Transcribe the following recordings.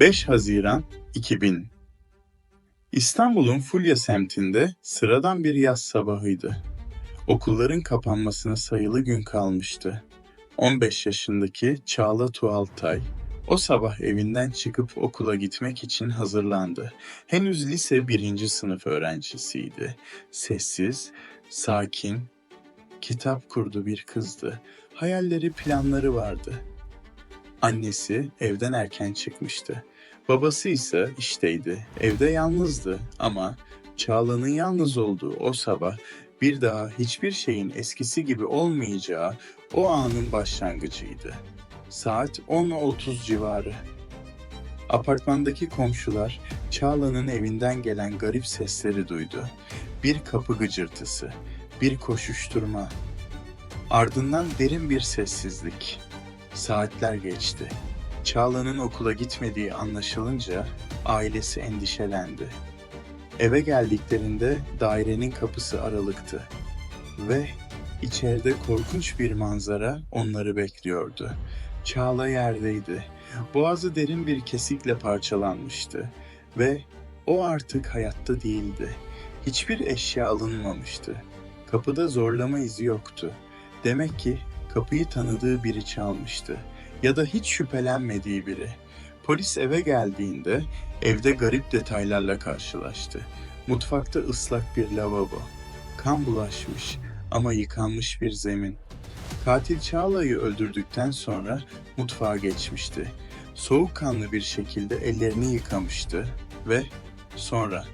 5 Haziran 2000 İstanbul'un Fulya semtinde sıradan bir yaz sabahıydı. Okulların kapanmasına sayılı gün kalmıştı. 15 yaşındaki Çağla Tuğaltay o sabah evinden çıkıp okula gitmek için hazırlandı. Henüz lise birinci sınıf öğrencisiydi. Sessiz, sakin, kitap kurdu bir kızdı. Hayalleri, planları vardı. Annesi evden erken çıkmıştı. Babası ise işteydi. Evde yalnızdı ama Çağla'nın yalnız olduğu o sabah bir daha hiçbir şeyin eskisi gibi olmayacağı o anın başlangıcıydı. Saat 10.30 civarı. Apartmandaki komşular Çağla'nın evinden gelen garip sesleri duydu. Bir kapı gıcırtısı, bir koşuşturma. Ardından derin bir sessizlik. Saatler geçti. Çağla'nın okula gitmediği anlaşılınca ailesi endişelendi. Eve geldiklerinde dairenin kapısı aralıktı ve içeride korkunç bir manzara onları bekliyordu. Çağla yerdeydi. Boğazı derin bir kesikle parçalanmıştı ve o artık hayatta değildi. Hiçbir eşya alınmamıştı. Kapıda zorlama izi yoktu. Demek ki kapıyı tanıdığı biri çalmıştı ya da hiç şüphelenmediği biri. Polis eve geldiğinde evde garip detaylarla karşılaştı. Mutfakta ıslak bir lavabo, kan bulaşmış ama yıkanmış bir zemin. Katil Çağla'yı öldürdükten sonra mutfağa geçmişti. Soğukkanlı bir şekilde ellerini yıkamıştı ve sonra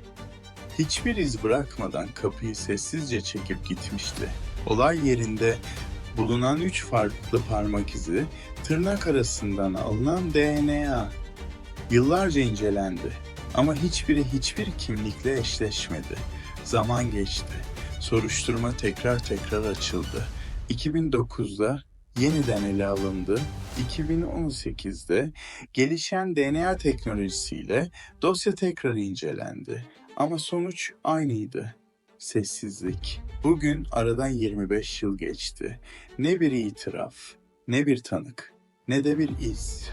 hiçbir iz bırakmadan kapıyı sessizce çekip gitmişti. Olay yerinde bulunan üç farklı parmak izi, tırnak arasından alınan DNA yıllarca incelendi ama hiçbiri hiçbir kimlikle eşleşmedi. Zaman geçti. Soruşturma tekrar tekrar açıldı. 2009'da yeniden ele alındı. 2018'de gelişen DNA teknolojisiyle dosya tekrar incelendi. Ama sonuç aynıydı. Sessizlik. Bugün aradan 25 yıl geçti. Ne bir itiraf, ne bir tanık, ne de bir iz.